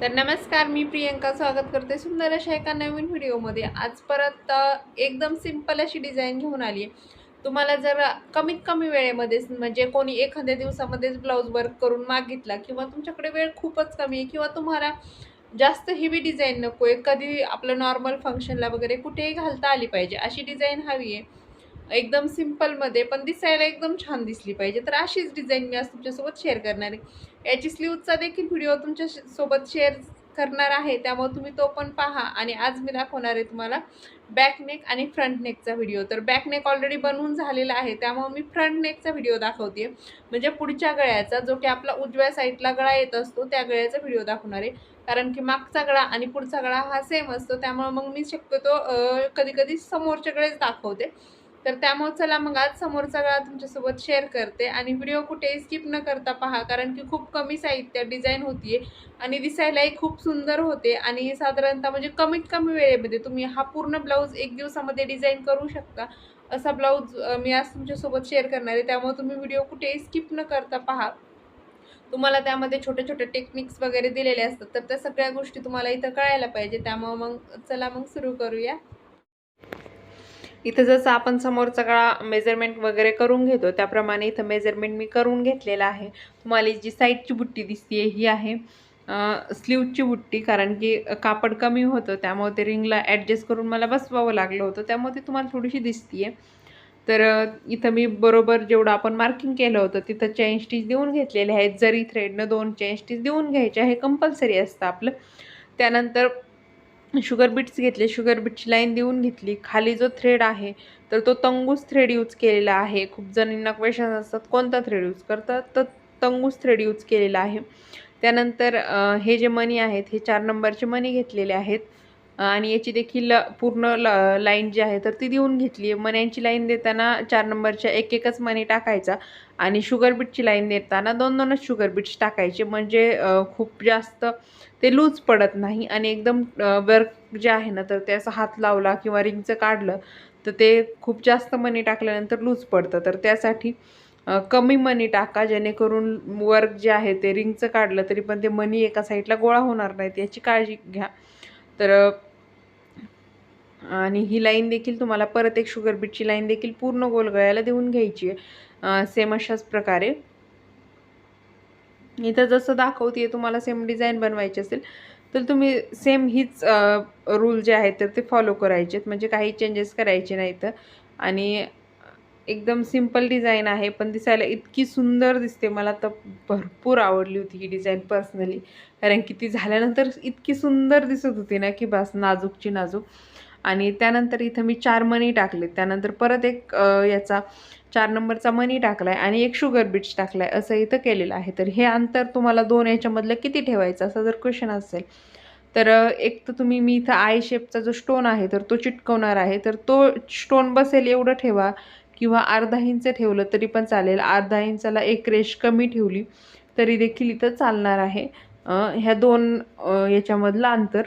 तर नमस्कार मी प्रियंका. स्वागत करते सुंदर अशा एका नवीन व्हिडिओमध्ये. आज परत एकदम सिंपल अशी डिझाईन घेऊन आली आहे तुम्हाला जर कमीत कमी वेळेमध्येच म्हणजे कोणी एखाद्या दिवसामध्येच ब्लाऊज वर्क करून मागितला किंवा तुमच्याकडे वेळ खूपच कमी आहे किंवा तुम्हाला जास्त हेवी डिझाईन नको आहे कधी आपलं नॉर्मल फंक्शनला वगैरे कुठेही घालता आली पाहिजे अशी डिझाईन हवी आहे. एकदम सिम्पलमध्ये पण दिसायला एकदम छान दिसली पाहिजे. तर अशीच डिझाईन मी आज तुमच्यासोबत शेअर करणार आहे. याची स्लीवचा देखील व्हिडिओ तुमच्या श- सोबत शेअर करणार आहे. त्यामुळे तुम्ही तो पण पहा. आणि आज मी दाखवणार आहे तुम्हाला बॅक नेक आणि फ्रंट नेकचा व्हिडिओ तर बॅक नेक ऑलरेडी बनवून झालेला आहे. त्यामुळे मी फ्रंट नेकचा व्हिडिओ दाखवते म्हणजे पुढच्या गळ्याचा जो की आपला उजव्या साईडला गळा येत असतो त्या गळ्याचा व्हिडिओ दाखवणार आहे. कारण की मागचा गळा आणि पुढचा गळा हा सेम असतो. त्यामुळे मग मी शक्यतो कधी कधी समोरच्या गळेच दाखवते. तर त्यामुळे चला मग आज समोरचा गळा तुमच्यासोबत शेअर करते. आणि व्हिडिओ कुठेही स्किप न करता पहा कारण की खूप कमी साहित्य डिझाईन होती आणि दिसायलाही खूप सुंदर होते. आणि साधारणतः म्हणजे कमीत कमी वेळेमध्ये तुम्ही हा पूर्ण ब्लाऊज एक दिवसामध्ये डिझाईन करू शकता. असा ब्लाऊज मी आज तुमच्यासोबत शेअर करणार आहे. त्यामुळे तुम्ही व्हिडिओ कुठेही स्किप न करता पहा. तुम्हाला त्यामध्ये छोटे छोटे टेक्निक्स वगैरे दिलेले असतात. तर त्या सगळ्या गोष्टी तुम्हाला इथं कळायला पाहिजे. त्यामुळे मग चला मग सुरू करूया. इथं जसं आपण समोरचा गळा मेजरमेंट वगैरे करून घेतो त्याप्रमाणे इथं मेजरमेंट मी करून घेतलेलं आहे. तुम्हाला जी साईडची बुट्टी दिसते ही आहे. स्लीवची बुट्टी कारण की कापड कमी होतं त्यामुळे ते रिंगला ॲडजस्ट करून मला बसवावं लागलं होतं त्यामुळे ती तुम्हाला थोडीशी दिसतीये. तर इथं मी बरोबर जेवढं आपण मार्किंग केलं होतं तिथं चेन स्टिच देऊन घेतलेले आहेत. जरी थ्रेडनं दोन चेन स्टिच देऊन घ्यायचे हे कंपल्सरी असतं आपलं. त्यानंतर शुगर बिट्स घेतले शुगर बिटची लाईन देऊन घेतली. खाली जो थ्रेड आहे तर तो तंगूस थ्रेड यूज केलेला आहे. खूप जणींना क्वेश्चन असतात कोणता थ्रेड यूज करतात? तर तंगूस थ्रेड यूज केलेला आहे. त्यानंतर हे जे मनी आहेत हे चार नंबरचे मनी घेतलेले आहेत. आणि याची देखील पूर्ण ल लाईन जी आहे तर ती देऊन घेतली आहे. मण्यांची लाईन देताना चार नंबरच्या एक एकच मणी टाकायचा आणि शुगर बीटची लाईन देताना दोन दोनच शुगर बीट्स टाकायचे. म्हणजे खूप जास्त ते लूज पडत नाही आणि एकदम वर्क जे आहे ना तर त्याचा हात लावला किंवा रिंगचं काढलं तर ते खूप जास्त मनी टाकल्यानंतर लूज पडतं. तर त्यासाठी कमी मनी टाका जेणेकरून वर्क जे आहे ते रिंगचं काढलं तरी पण ते मनी एका साईडला गोळा होणार नाहीत याची काळजी घ्या. तर आणि ही लाईन देखील तुम्हाला परत एक शुगर बीटची लाईन देखील पूर्ण गोल गळ्याला देऊन घ्यायची आहे. सेम अशाच प्रकारे. इथं जसं दाखवते तुम्हाला सेम डिझाईन बनवायची असेल तर तुम्ही सेम हीच रूल जे आहेत तर ते फॉलो करायचे आहेत. म्हणजे काही चेंजेस करायचे नाही तर आणि एकदम सिंपल डिझाईन आहे पण दिसायला इतकी सुंदर दिसते. मला तर भरपूर आवडली होती ही डिझाईन पर्सनली कारण की ती झाल्यानंतर इतकी सुंदर दिसत होती ना की बस नाजूकची नाजूक. आणि त्यानंतर इथं मी चार मनी टाकले. त्यानंतर परत एक याचा चार नंबरचा मनी टाकला आहे आणि एक शुगर बीट्स टाकला आहे असं इथं केलेलं आहे. तर हे अंतर तुम्हाला दोन याच्यामधलं किती ठेवायचं असं जर क्वेश्चन असेल तर एक तर तुम्ही मी इथं आय शेपचा जो स्टोन आहे तर तो चिटकवणार आहे. तर तो स्टोन बसेल एवढं ठेवा किंवा अर्धा इंच ठेवलं तरी पण चालेल. अर्धा इंचाला एक रेश कमी ठेवली तरी देखील इथं चालणार आहे. ह्या दोन याच्यामधलं अंतर.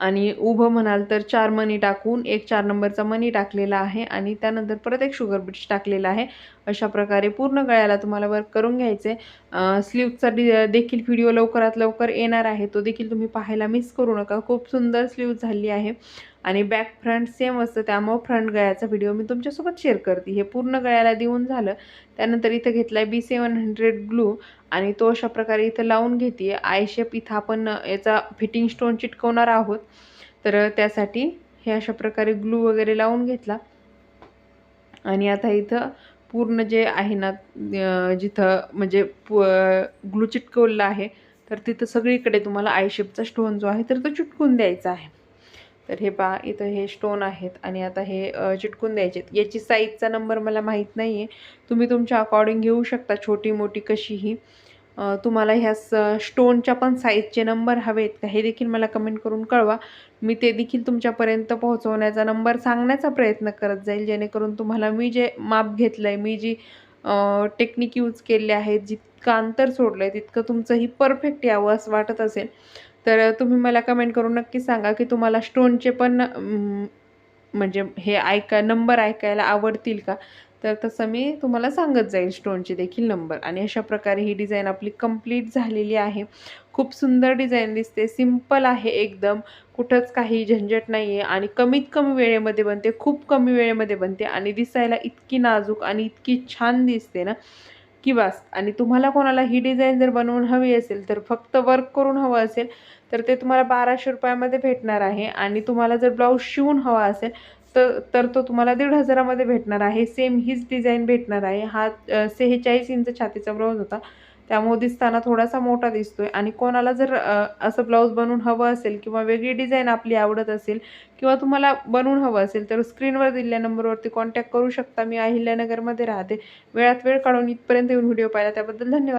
आणि उभं म्हणाल तर चार मणी टाकून एक चार नंबरचा मणी टाकलेला आहे आणि त्यानंतर परत एक शुगर बीट्स टाकलेला आहे. अशा प्रकारे पूर्ण गळ्याला तुम्हाला वर्क करून घ्यायचे. स्लीवचा डि देखील व्हिडिओ लवकरात लवकर येणार आहे. तो देखील तुम्ही पाहायला मिस करू नका. खूप सुंदर स्लीव झाली आहे. आणि बॅक फ्रंट सेम असतं. त्यामुळं फ्रंट गळ्याचा व्हिडिओ मी तुमच्यासोबत शेअर करते. हे पूर्ण गळ्याला देऊन झालं. त्यानंतर इथं घेतला आहे बी सेवन हंड्रेड ग्लू आणि तो अशा प्रकारे इथं लावून घेते. आय शेप इथं आपण याचा फिटिंग स्टोन चिटकवणार आहोत. तर त्यासाठी हे अशा प्रकारे ग्लू वगैरे लावून घेतला. आणि आता इथं पूर्ण जे आहे ना जिथं म्हणजे पु ग्लू चिटकवलं आहे तर तिथं सगळीकडे तुम्हाला आय शेपचा स्टोन जो आहे तर तो चिटकून द्यायचा आहे. तर हे पहा इथं हे स्टोन आहेत आणि आता हे चिटकून द्यायचे आहेत. याची साईजचा नंबर मला माहीत नाही आहे तुम्ही तुमच्या अकॉर्डिंग घेऊ शकता छोटी मोठी कशीही. तुम्हाला ह्या स स्टोनच्या पण साईजचे नंबर हवेत का? हे देखील मला कमेंट करून कळवा. मी ते देखील तुमच्यापर्यंत पोहोचवण्याचा नंबर सांगण्याचा प्रयत्न करत जाईल जेणेकरून तुम्हाला मी जे माप घेतलं आहे मी जी टेक्निक यूज केले आहे जितकं अंतर सोडलं आहे तितकं तुमचंही परफेक्ट यावं असं वाटत असेल तर तुम्ही मला कमेंट करून नक्की सांगा की तुम्हाला स्टोनचे पण म्हणजे हे ऐका नंबर ऐकायला आवडतील का? तर तसं मी तुम्हाला सांगत जाईल स्टोनचे देखील नंबर. आणि अशा प्रकारे ही डिझाईन आपली कंप्लीट झालेली आहे. खूप सुंदर डिझाईन दिसते. सिंपल आहे एकदम. कुठंच काही झंझट नाही आहे आणि कमीत कमी वेळेमध्ये बनते. खूप कमी वेळेमध्ये बनते. आणि दिसायला इतकी नाजूक आणि इतकी छान दिसते ना. की बस. आणि तुम्हाला कोणाला ही डिझाईन जर बनवून हवी असेल तर फक्त वर्क करून हवं असेल तर ते तुम्हाला बाराशे रुपयामध्ये भेटणार आहे. आणि तुम्हाला जर ब्लाऊज शिवून हवा असेल तर तर तो तुम्हाला दीड हजारामध्ये भेटणार आहे. सेम हीच डिझाईन भेटणार आहे. हा सेहेचाळीस इंच छातीचा ब्लाऊज होता. त्यामुळे दिसताना थोडासा मोठा दिसतोय. आणि कोणाला जर असं ब्लाऊज बनवून हवं असेल किंवा वेगळी डिझाईन आपली आवडत असेल किंवा तुम्हाला बनवून हवं असेल तर स्क्रीनवर दिलेल्या नंबरवरती कॉन्टॅक्ट करू शकता. मी अहिल्यानगरमध्ये राहते. वेळात वेळ काढून इथपर्यंत येऊन व्हिडिओ पाहिला. त्याबद्दल धन्यवाद.